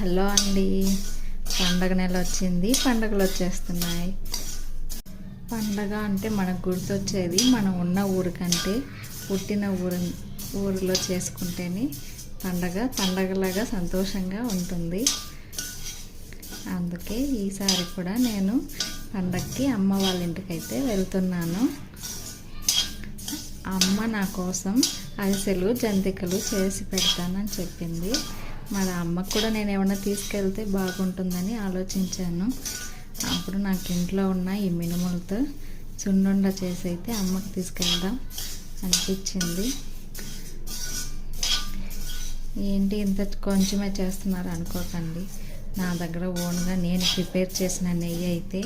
Hello అండి. పండగ నెల వచ్చింది. పండగలు వచ్చేస్తున్నాయి. పండగ అంటే మనకు గుర్తొచ్చేది మనం ఉన్న ఊరు కంటే పుట్టిన ఊరు ఊరిలో చేసుకుంటేనే పండగ పండగలాగా సంతోషంగా ఉంటుంది. అందుకే ఈసారి కూడా నేను పండగకి అమ్మ వాళ్ళ ఇంటికైతే వెళ్తున్నాను. అమ్మ నా కోసం అరిసెలు జంతికలు చేసి పెడతానని చెప్పింది. మా అమ్మకు కూడా నేను ఏమైనా తీసుకెళ్తే బాగుంటుందని ఆలోచించాను. అప్పుడు నాకు ఇంట్లో ఉన్న ఈ మినుములతో సున్నుండ చేసి అయితే అమ్మకు తీసుకెళ్దాం అనిపించింది. ఏంటి ఇంత కొంచెమే చేస్తున్నారు అనుకోకండి. నా దగ్గర ఓన్గా నేను ప్రిపేర్ చేసిన నెయ్యి అయితే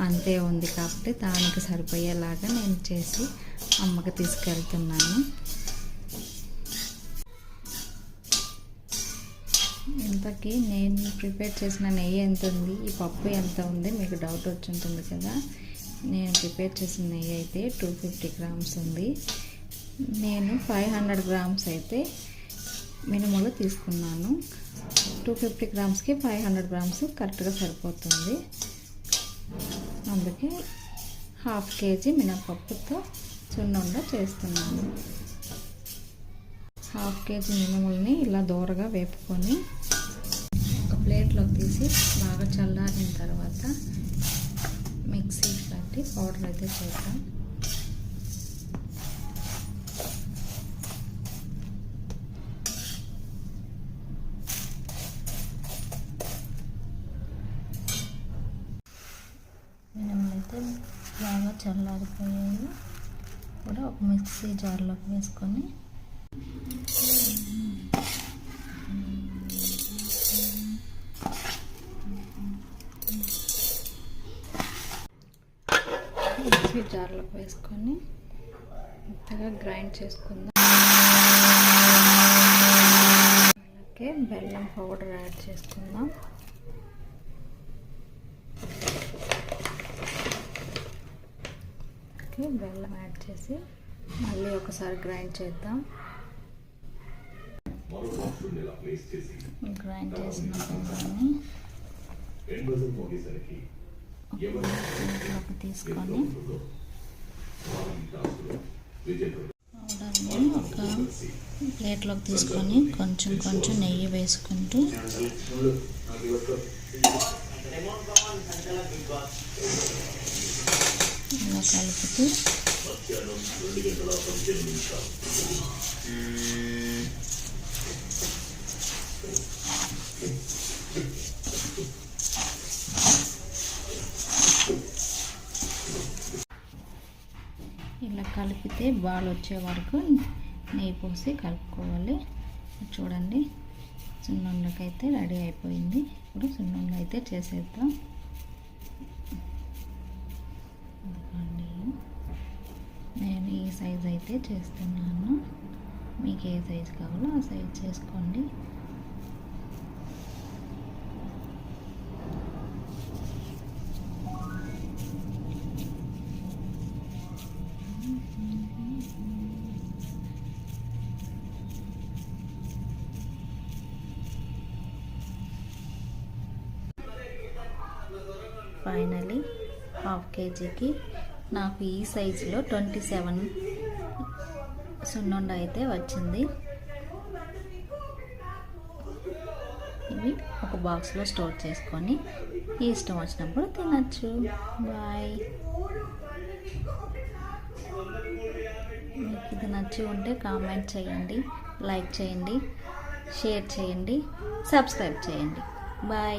అంతే ఉంది కాబట్టి దానికి సరిపోయేలాగా నేను చేసి అమ్మకి తీసుకెళ్తున్నాను. ఇంతకీ నేను ప్రిపేర్ చేసిన నెయ్యి ఎంత ఉంది ఈ పప్పు ఎంత ఉంది మీకు డౌట్ వచ్చింటుంది కదా. నేను ప్రిపేర్ చేసిన నెయ్యి అయితే టూ ఫిఫ్టీ గ్రామ్స్ ఉంది. నేను ఫైవ్ హండ్రెడ్ గ్రామ్స్ అయితే మినుములు తీసుకున్నాను. టూ ఫిఫ్టీ గ్రామ్స్కి ఫైవ్ హండ్రెడ్ గ్రామ్స్ కరెక్ట్గా సరిపోతుంది. అందుకే హాఫ్ కేజీ మినపప్పుతో సున్నుండ చేస్తున్నాను. హాఫ్ కేజీ మినుముల్ని ఇలా దూరగా వేపుకొని ప్లేట్లోకి తీసి బాగా చల్లారిన తర్వాత మిక్సీ పట్టి పౌడర్ అయితే చేద్దాం. మినుములు అయితే బాగా చల్లారిపోయాయి. కూడా ఒక మిక్సీ జార్లోకి వేసుకొని మిక్సీ జార్లోకి వేసుకొని మెత్తగా గ్రైండ్ చేసుకుందాం. అలాగే బెల్లం పౌడర్ యాడ్ చేసుకుందాం. బెల్లం యాడ్ చేసి మళ్ళీ ఒకసారి గ్రైండ్ చేద్దాం. గ్రైండ్ చేసిన బెల్లాన్ని తీసుకొని పౌడర్ని ఒక ప్లేట్లోకి తీసుకొని కొంచెం కొంచెం నెయ్యి వేసుకుంటూ ఇలా కలుపుతూ ఇలా కలిపితే బాల్ వచ్చే వరకు నెయ్యి పోసి కలుపుకోవాలి. చూడండి సున్నుండకైతే రెడీ అయిపోయింది. ఇప్పుడు సున్నుండ అయితే చేసేద్దాం నేను ఈ సైజ్ అయితే చేస్తున్నాను. మీకు ఏ సైజ్ కావాలో ఆ సైజ్ చేసుకోండి. ఫైనలీ హాఫ్ కేజీకి నాకు ఈ సైజులో ట్వంటీ సెవెన్ సున్నుండ అయితే వచ్చింది. ఇవి ఒక బాక్స్లో స్టోర్ చేసుకొని ఈ ఇష్టం వచ్చినప్పుడు తినచ్చు. బాయ్. మీకు ఇది నచ్చి ఉంటే కామెంట్ చేయండి లైక్ చేయండి షేర్ చేయండి సబ్స్క్రైబ్ చేయండి. బాయ్.